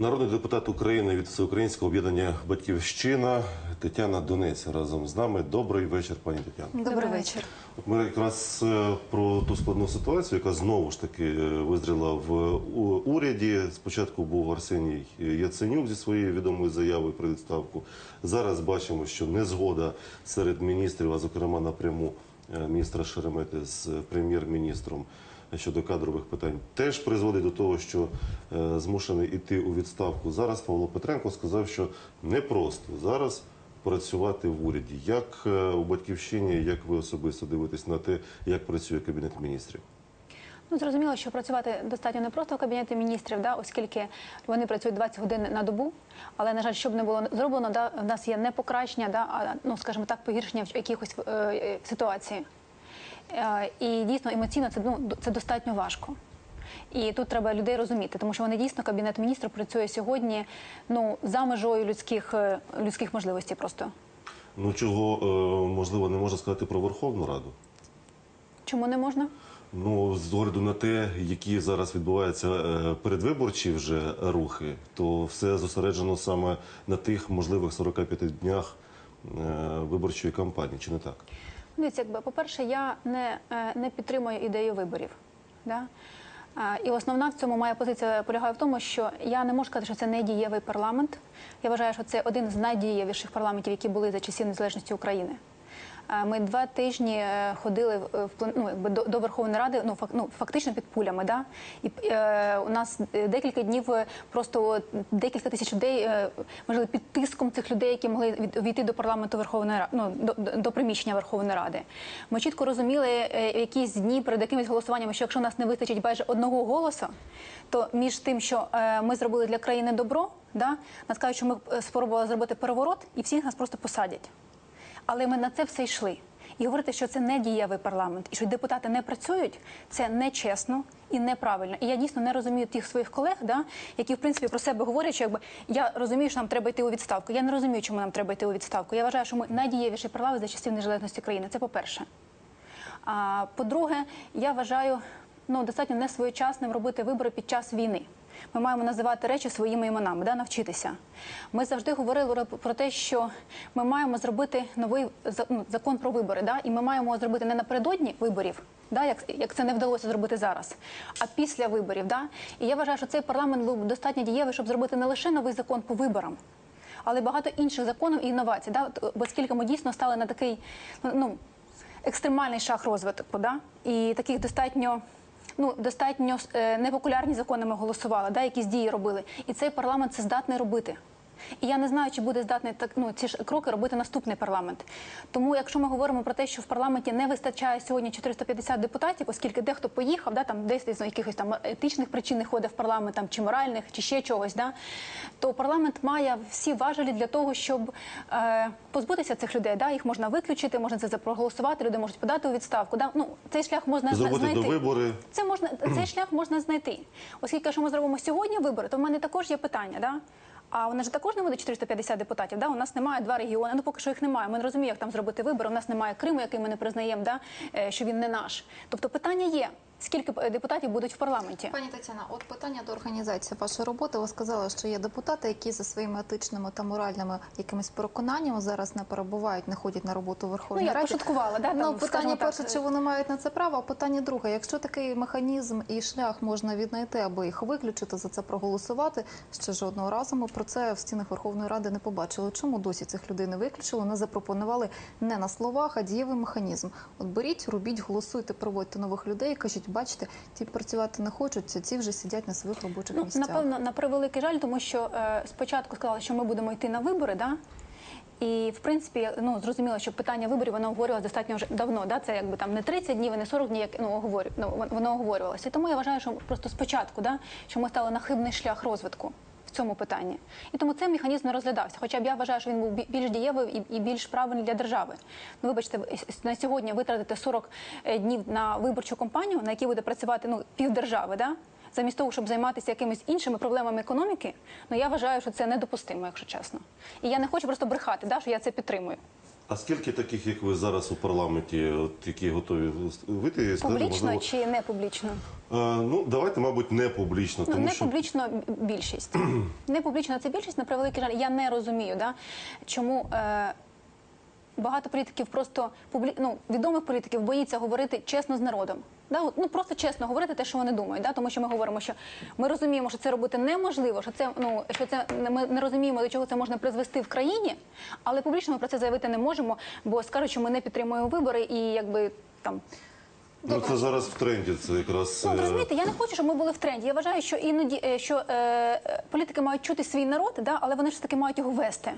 Народний депутат України від Всеукраїнського об'єднання Батьківщина Тетяна Донець разом з нами. Добрий вечір, пані Тетяно. Добрий вечір. От Ми якраз е, про ту складну ситуацію, яка знову ж таки е, визріла в уряді. Спочатку був Арсеній Яценюк зі своєю відомою заявою про відставку. Зараз бачимо, що незгода серед міністрів, а зокрема напряму е, міністра Шеремети з прем'єр-міністром щодо кадрових питань, теж призводить до того, що е, змушений іти у відставку. Зараз Павло Петренко сказав, що непросто зараз працювати в уряді. Як е, у батьківщині, як ви особисто дивитесь на те, як працює кабінет міністрів? Ну зрозуміло, що працювати достатньо не просто в кабінеті міністрів, да, оскільки вони працюють 20 годин на добу. Але на жаль, щоб не було зроблено, да, в нас є не покращення, да, а ну скажімо так, погіршення в якихось е, е, ситуації. Е, і дійсно емоційно це ну це достатньо важко. І тут треба людей розуміти, тому що вони дійсно кабінет міністрів працює сьогодні ну за межою людських е, людських можливостей просто. Ну чого е, можливо не можна сказати про Верховну Раду? Чому не можна? Ну, з огляду на те, які зараз відбуваються передвиборчі вже рухи, то все зосереджено саме на тих можливих 45 днях виборчої кампанії, чи не так? Дивіться, якби по-перше, я не, е, не підтримую ідею виборів. Да? І основна в цьому моя позиція полягає в тому, що я не можу сказати, що це не дієвий парламент. Я вважаю, що це один з найдієвіших парламентів, які були за часів незалежності України. Е, Ми два тижні е, ходили в- в ну, до, до Верховної Ради, ну, фак, ну фактично під пулями. Да? І е, у нас е, декілька днів е, просто декілька тисяч людей, е, можливо, під тиском цих людей, які могли війти до парламенту Верховної Ради, ну, до, до, приміщення Верховної Ради. Ми чітко розуміли е, якісь дні перед якимись голосуваннями, що якщо нас не вистачить майже одного голосу, то між тим, що е, ми зробили для країни добро, да, нас кажуть, що ми е, спробували зробити переворот, і всіх нас просто посадять. Але ми на це все йшли. І говорити, що це не дієвий парламент, і що депутати не працюють, це нечесно і неправильно. І я дійсно не розумію тих своїх колег, да, які в принципі про себе говорять, що якби я розумію, що нам треба йти у відставку. Я не розумію, чому нам треба йти у відставку. Я вважаю, що ми найдієвіший парламент за часів незалежності країни. Це по-перше. А по-друге, я вважаю ну, достатньо несвоєчасним робити вибори під час війни. Ми маємо називати речі своїми іменами, да, навчитися. Ми завжди говорили про- те, що ми маємо зробити новий ну, закон про вибори, да, і ми маємо зробити не напередодні виборів, да, як, як це не вдалося зробити зараз, а після виборів. Да. І я вважаю, що цей парламент був достатньо дієвий, щоб зробити не лише новий закон по виборам, але багато інших законів і інновацій. Да, оскільки ми дійсно стали на такий ну, екстремальний шаг розвитку, да? і таких достатньо. Ну, достатньо е, непопулярні закони ми голосували, да, якісь дії робили. І цей парламент це здатний робити. І я не знаю, чи буде здатний так ну ці ж кроки робити наступний парламент. Тому, якщо ми говоримо про те, що в парламенті не вистачає сьогодні 450 депутатів, оскільки дехто поїхав, да там десь з якихось там етичних причин не ходить в парламент, там чи моральних, чи ще чогось, да то парламент має всі важелі для того, щоб е, позбутися цих людей. Да, їх можна виключити, можна це проголосувати, люди можуть подати у відставку. Да, ну цей шлях можна Зробити знайти. довибори. Це можна цей шлях можна знайти. Оскільки якщо ми зробимо сьогодні вибори, то в мене також є питання. Да? А у нас же також не буде 450 депутатів. Да? У нас немає два регіони. Ну поки що їх немає. Ми не розуміємо, як там зробити вибори. У нас немає Криму, який ми не признаємо, да? е, що він не наш. Тобто питання є. Скільки е, депутатів будуть в парламенті? Пані Тетяна, от питання до організації вашої роботи. Ви сказали, що є депутати, які за своїми етичними та моральними якимись переконаннями зараз не перебувають, не ходять на роботу Ну Верховній я Раді. пошуткувала, да? Ну, там, питання перше, чи вони мають на це право, а питання друге, якщо такий механізм і шлях можна віднайти, аби їх виключити, за це проголосувати, ще жодного разу ми про це в стінах Верховної Ради не побачили. Чому досі цих людей не виключили, не запропонували не на словах, а дієвий механізм? От беріть, робіть, голосуйте, проводьте нових людей, кажіть, бачите, ті працювати не хочуть, ці вже сидять на своїх робочих Ну, місцях. напевно, на превеликий жаль, тому що е, спочатку сказали, що ми будемо йти на вибори, да? І в принципі, ну зрозуміло, що питання виборів воно обговорювалося достатньо вже давно. Да? Це якби там не 30 днів, і не 40 днів, як ну, оговорю, ну, воно оговорювалося. І тому я вважаю, що просто спочатку, да, що ми стали на хибний шлях розвитку. В цьому питанні і тому цей механізм не розглядався. Хоча б я вважаю, що він був більш дієвий і, більш правильний для держави. Ну, вибачте, на сьогодні витратити 40 днів на виборчу кампанію, на якій буде працювати ну півдержави, да замість того, щоб займатися якимись іншими проблемами економіки, ну я вважаю, що це недопустимо, якщо чесно. І я не хочу просто брехати, да, що я це підтримую. А скільки таких, як ви зараз у парламенті, от, які готові вийти Публічно можливо, чи не публічно? Е, ну давайте, мабуть, не публічно, Ну, тому не що публічно більшість. не публічно це більшість, на превеликий жаль. Я не розумію, да, чому е, багато політиків просто ну, відомих політиків боїться говорити чесно з народом. Да? от, Ну просто чесно говорити те, що вони думають. Да? Тому що ми говоримо, що ми розуміємо, що це робити неможливо, що це ну що це ми не розуміємо, до чого це можна призвести в країні, але публічно ми про це заявити не можемо, бо скажуть, що ми не підтримуємо вибори і якби там. ну, це зараз в тренді. Це якраз Ну, е, розумієте, я не хочу, щоб ми були в тренді. Я вважаю, що іноді е, що е, е, політики мають чути свій народ, да, але вони ж таки мають його вести.